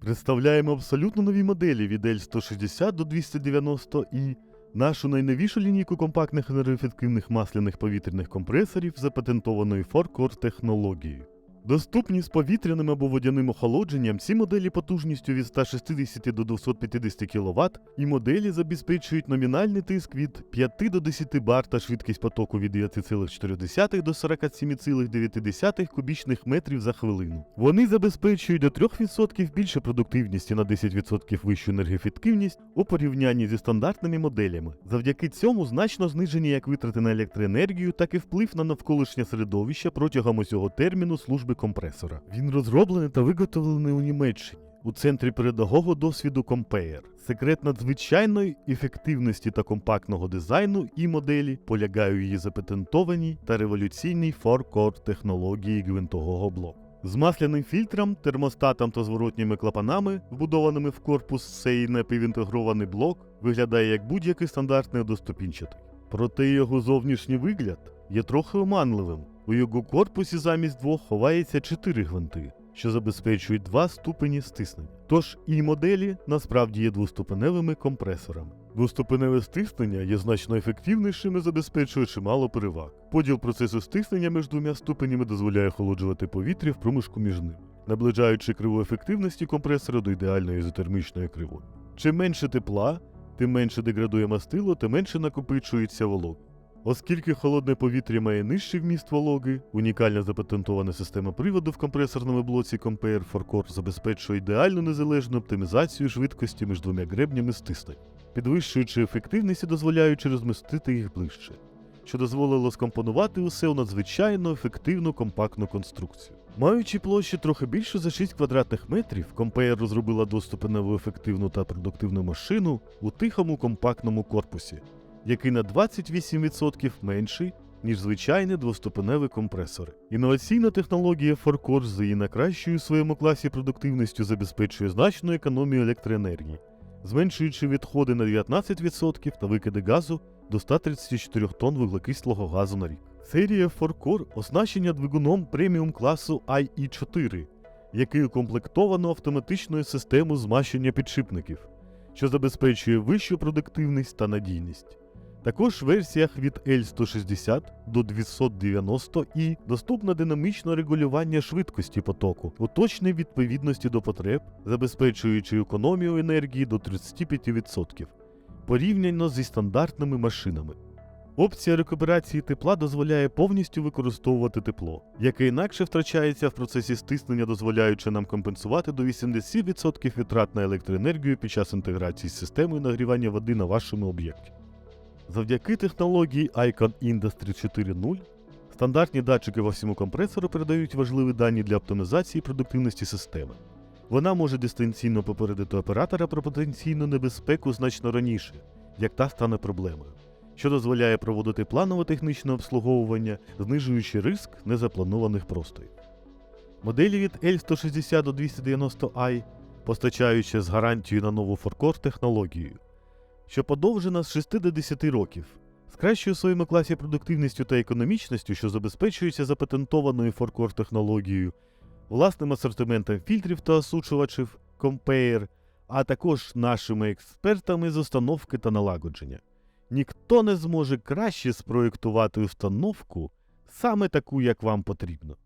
Представляємо абсолютно нові моделі від L160 до 290 і нашу найновішу лінійку компактних енергоефективних масляних повітряних компресорів запатентованої 4Core технологією. Доступні з повітряним або водяним охолодженням, ці моделі потужністю від 160 до 250 кВт і моделі забезпечують номінальний тиск від 5 до 10 бар та швидкість потоку від 9,4 до 47,9 кубічних метрів за хвилину. Вони забезпечують до 3% більше продуктивність і на 10% вищу енергоефективність у порівнянні зі стандартними моделями. Завдяки цьому значно знижені як витрати на електроенергію, так і вплив на навколишнє середовище протягом усього терміну служби компресора. Він розроблений та виготовлений у Німеччині. У центрі передового досвіду Compare. Секрет надзвичайної ефективності та компактного дизайну і моделі полягає у її запатентованій та революційній 4-core технології гвинтового блоку. З масляним фільтром, термостатом та зворотніми клапанами, вбудованими в корпус, цей напівінтегрований блок виглядає як будь-який стандартний одноступінчатий. Проте його зовнішній вигляд є трохи оманливим. У його корпусі замість двох ховається чотири гвинти, що забезпечують два ступені стиснення. Тож і моделі насправді є двоступеневими компресорами. Двоступеневе стиснення є значно ефективнішим і забезпечує чимало переваг. Поділ процесу стиснення між двома ступенями дозволяє охолоджувати повітря в проміжку між ними, наближаючи криву ефективності компресора до ідеальної ізотермічної кривої. Чим менше тепла, тим менше деградує мастило, тим менше накопичується волога. Оскільки холодне повітря має нижчий вміст вологи, унікальна запатентована система приводу в компресорному блоці Compare 4Core забезпечує ідеальну незалежну оптимізацію швидкості між двома гребнями стиснень, підвищуючи ефективність і дозволяючи розмістити їх ближче, що дозволило скомпонувати усе у надзвичайно ефективну компактну конструкцію. Маючи площі трохи більше за 6 квадратних метрів, Compare розробила доступеневу ефективну та продуктивну машину у тихому компактному корпусі, який на 28% менший, ніж звичайні двоступеневі компресори. Інноваційна технологія 4Core з її найкращою у своєму класі продуктивністю забезпечує значну економію електроенергії, зменшуючи відходи на 19% та викиди газу до 134 тонн вуглекислого газу на рік. Серія 4Core оснащення двигуном преміум класу IE4, який укомплектовано автоматичною системою змащення підшипників, що забезпечує вищу продуктивність та надійність. Також в версіях від L160 до 290 і доступне динамічне регулювання швидкості потоку у точній відповідності до потреб, забезпечуючи економію енергії до 35%, порівняно зі стандартними машинами. Опція рекуперації тепла дозволяє повністю використовувати тепло, яке інакше втрачається в процесі стиснення, дозволяючи нам компенсувати до 80% витрат на електроенергію під час інтеграції з системою нагрівання води на вашому об'єкті. Завдяки технології Icon Industry 4.0 стандартні датчики во всьому компресору передають важливі дані для оптимізації продуктивності системи. Вона може дистанційно попередити оператора про потенційну небезпеку значно раніше, як та стане проблемою, що дозволяє проводити планове технічне обслуговування, знижуючи риск незапланованих простоїв. Моделі від L160 до 290i постачаються з гарантією на нову 4Core технологію, що подовжена з 6 до 10 років, з кращою своєму класі продуктивністю та економічністю, що забезпечується запатентованою 4Core технологією, власним асортиментом фільтрів та осучувачів Compare, а також нашими експертами з установки та налагодження. Ніхто не зможе краще спроєктувати установку саме таку, як вам потрібно.